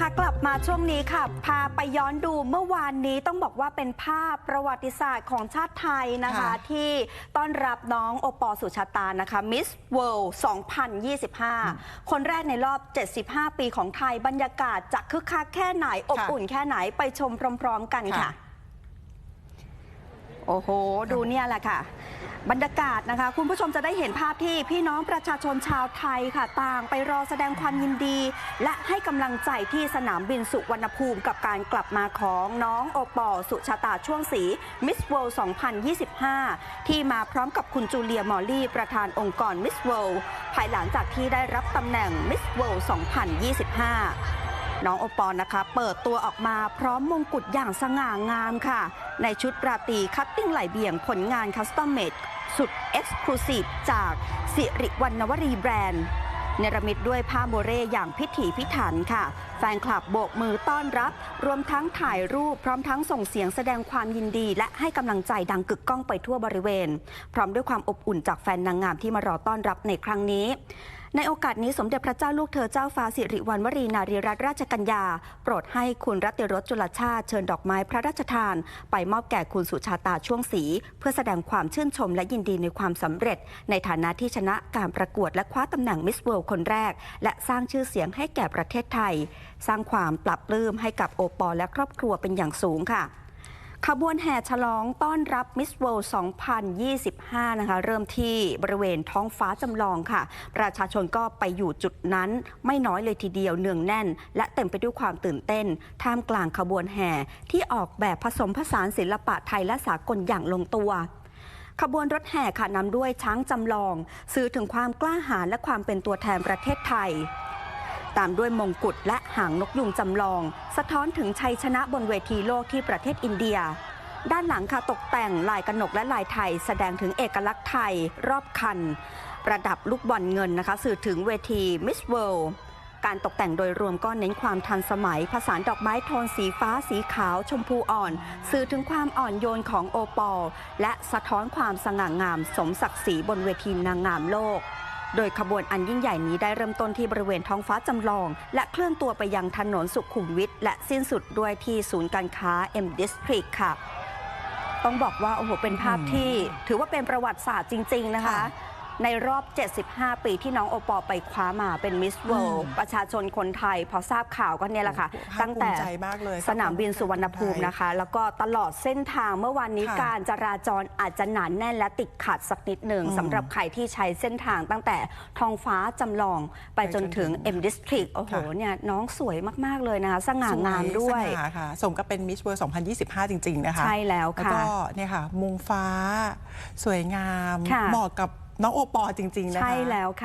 คะกลับมาช่วงนี้ค่ะ พาไปย้อนดูเมื่อวานนี้ต้องบอกว่าเป็นภาพประวัติศาสตร์ของชาติไทยนะคะ ค่ะ ที่ต้อนรับน้องโอปอล์สุชาตานะคะมิสเวิลด์2025 คนแรกในรอบ 75 ปีของไทยบรรยากาศจะคึกคักแค่ไหน อบค่ะอุ่นแค่ไหนไปชมพร้อม ๆ กันค่ะค่ะโอ้โห ดูเนี่ยแหละค่ะ บรรยากาศนะคะ คุณผู้ชมจะได้เห็นภาพที่พี่น้องประชาชนชาวไทยค่ะ ต่างไปรอแสดงความยินดี และให้กำลังใจที่สนามบินสุวรรณภูมิ กับการกลับมาของน้องโอปอลสุชาตาช่วงศรีมิสเวิลด์2025 ที่มาพร้อมกับคุณจูเลียมอลลี่ ประธานองค์กรมิสเวิลด์ภายหลังจากที่ได้รับตำแหน่งมิสเวิลด์2025 น้องโอปอล์นะคะ เปิดตัวออกมาพร้อมมงกุฎอย่างสง่างามค่ะ ในชุดราตรีคัตติ้งไหลเบี่ยงผลงานคัสตอมเมดสุดเอ็กซ์คลูซีฟจากสิริวัณวรีแบรนด์เนรมิตด้วยผ้าโมเรอย่างพิถีพิถันค่ะ แฟนคลับโบกมือต้อนรับ รวมทั้งถ่ายรูป พร้อมทั้งส่งเสียงแสดงความยินดี และให้กำลังใจดังกึกก้องไปทั่วบริเวณ พร้อมด้วยความอบอุ่นจากแฟนนางงามที่มารอต้อนรับในครั้งนี้ ในโอกาสนี้สมเด็จพระเจ้าลูกเธอเจ้าฟ้าสิริวัณวรีนารีรัตนราชกัญญา โปรดให้คุณรัติรสจุลชาติเชิญดอกไม้พระราชทาน ไปมอบแก่คุณสุชาตาช่วงศรีเพื่อแสดงความชื่นชมและยินดีในความสำเร็จ ในฐานะที่ชนะการประกวดและคว้าตำแหน่งมิสเวิลด์คนแรก และสร้างชื่อเสียงให้แก่ประเทศไทย สร้างความปรับปลื้มให้กับโอปอลและครอบครัวเป็นอย่างสูงค่ะ ขบวนแห่ฉลองต้อนรับมิสเวิลด์2025 นะคะ เริ่มที่บริเวณท้องฟ้าจำลองค่ะ ประชาชนก็ไปอยู่จุดนั้นไม่น้อยเลยทีเดียวเนืองแน่น และเต็มไปด้วยความตื่นเต้น ท่ามกลางขบวนแห่ที่ออกแบบผสมผสานศิลปะไทยและสากลอย่างลงตัวขบวนรถแห่ค่ะนำด้วยช้างจำลอง สื่อถึงความกล้าหาญและความเป็นตัวแทนประเทศไทย ตามด้วยมงกุฎและหางนกยุงจำลอง สะท้อนถึงชัยชนะบนเวทีโลกที่ประเทศอินเดีย ด้านหลังค่ะตกแต่งลายกระหนกและลายไทย แสดงถึงเอกลักษณ์ไทย รอบคัน ประดับลูกบอลเงินนะคะ สื่อถึงเวทีมิสเวิลด์การตกแต่งโดยรวมก็เน้นความทันสมัย ผสานดอกไม้โทนสีฟ้าสีขาว ชมพูอ่อน สื่อถึงความอ่อนโยนของโอปอลและสะท้อนความสง่างาม สมศักดิ์ศรีบนเวทีนางงามโลก โดยขบวนอันยิ่งใหญ่นี้ได้เริ่มต้นที่บริเวณท้องฟ้าจำลอง และเคลื่อนตัวไปยังถนนสุขุมวิทและสิ้นสุดด้วยที่ศูนย์การค้า M District ค่ะ ต้องบอกว่าโอ้โหเป็นภาพที่ถือว่าเป็นประวัติศาสตร์จริง ๆ นะคะคะ ในรอบ 75 ปีที่น้องโอปอล์ไปคว้ามาเป็นมิสเวิลด์อืมประชาชนคนไทย พอทราบข่าวก็เนี่ยแหละค่ะโอ้โหตั้งแต่ภาคภูมิใจมากเลยสนามบินสุวรรณภูมินะคะ แล้วก็ตลอดเส้นทางเมื่อวานนี้ค่ะการจราจรอาจจะหนานแน่นและติดขัดสักนิดหนึ่งอืมสำหรับใครที่ใช้เส้นทางตั้งแต่ท้องฟ้าจำลองไปจนถึง M District โอ้โหค่ะเนี่ยน้องสวยมาก ๆ เลยนะคะสง่างามด้วยสง่าค่ะสมกับเป็นมิชเวิร์2025 จริง ๆ นะคะ ใช่แล้วแล้วค่ะก็เนี่ยค่ะมุงฟ้า สวยงามค่ะเหมาะกับ น้องโอปอลจริงๆนะคะ ใช่แล้วค่ะ